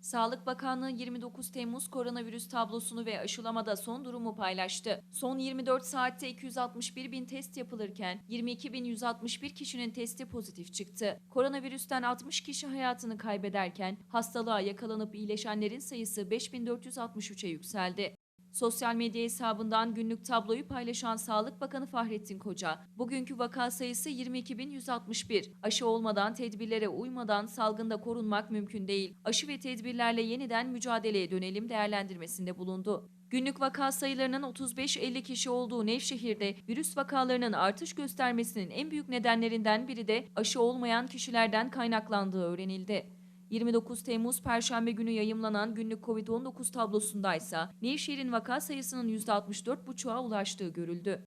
Sağlık Bakanlığı 29 Temmuz koronavirüs tablosunu ve aşılamada son durumu paylaştı. Son 24 saatte 261 bin test yapılırken 22.161 kişinin testi pozitif çıktı. Koronavirüsten 60 kişi hayatını kaybederken hastalığa yakalanıp iyileşenlerin sayısı 5463'e yükseldi. Sosyal medya hesabından günlük tabloyu paylaşan Sağlık Bakanı Fahrettin Koca, bugünkü vaka sayısı 22.161. Aşı olmadan, tedbirlere uymadan salgında korunmak mümkün değil. Aşı ve tedbirlerle yeniden mücadeleye dönelim değerlendirmesinde bulundu. Günlük vaka sayılarının 35-50 kişi olduğu Nevşehir'de virüs vakalarının artış göstermesinin en büyük nedenlerinden biri de aşı olmayan kişilerden kaynaklandığı öğrenildi. 29 Temmuz Perşembe günü yayımlanan günlük COVID-19 tablosundaysa Nevşehir'in vaka sayısının %64,5'a ulaştığı görüldü.